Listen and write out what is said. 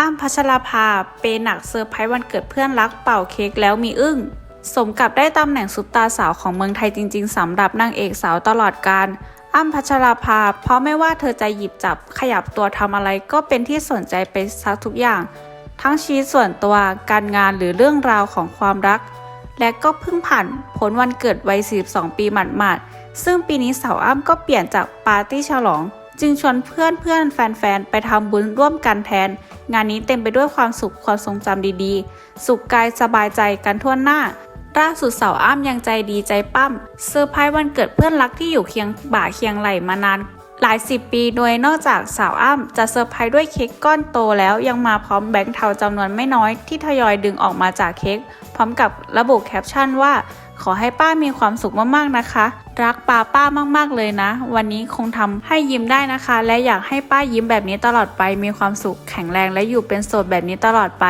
อ้ำพัชราภาเปย์หนักเซอร์ไพรส์วันเกิดเพื่อนรักเป่าเค้กแล้วมีอึ้ง สมกับได้ตำแหน่งซุปตาสาวของเมืองไทยจริง ๆสำหรับนางเอกสาวตลอดการอ้ำพัชราภา เพราะไม่ว่าเธอจะหยิบจับขยับตัวทำอะไรก็เป็นที่สนใจไปซักทุกอย่าง ทั้งชีวิตส่วนตัวการงานหรือเรื่องราวของความรัก และก็เพิ่งผ่านผลวันเกิดวัย 42 ปีหมาดๆซึ่งปีนี้สาวอ้ำก็เปลี่ยนจากปาร์ตี้ฉลอง จึงชวนเพื่อนเพื่อนแฟนๆ ไปทำบุญร่วมกันแทน งานนี้เต็มไปด้วยความสุขความทรงจำดีๆ สุขกายสบายใจกันทั่วหน้าล่าสุดสาวอ้ำยังใจดีใจปั้มเซอร์ไพรส์วันเกิดเพื่อนรักที่อยู่เคียงบ่าเคียงไหลมานาน หลายสิบปีโดยนอกจากสาวอ้ำจะเซอร์ไพรส์ด้วยเค้กก้อนโตแล้วยังมาพร้อมแบงค์เทาจำนวนไม่น้อยที่ทยอยดึงออกมาจากเค้ก พร้อมกับระบุแคปชั่นว่า ขอให้ป้ามีความสุขมากๆนะคะ รักป้าป้ามากๆเลยนะ วันนี้คงทำให้ยิ้มได้นะคะ และอยากให้ป้ายิ้มแบบนี้ตลอดไป มีความสุขแข็งแรงและอยู่เป็นโสดแบบนี้ตลอดไป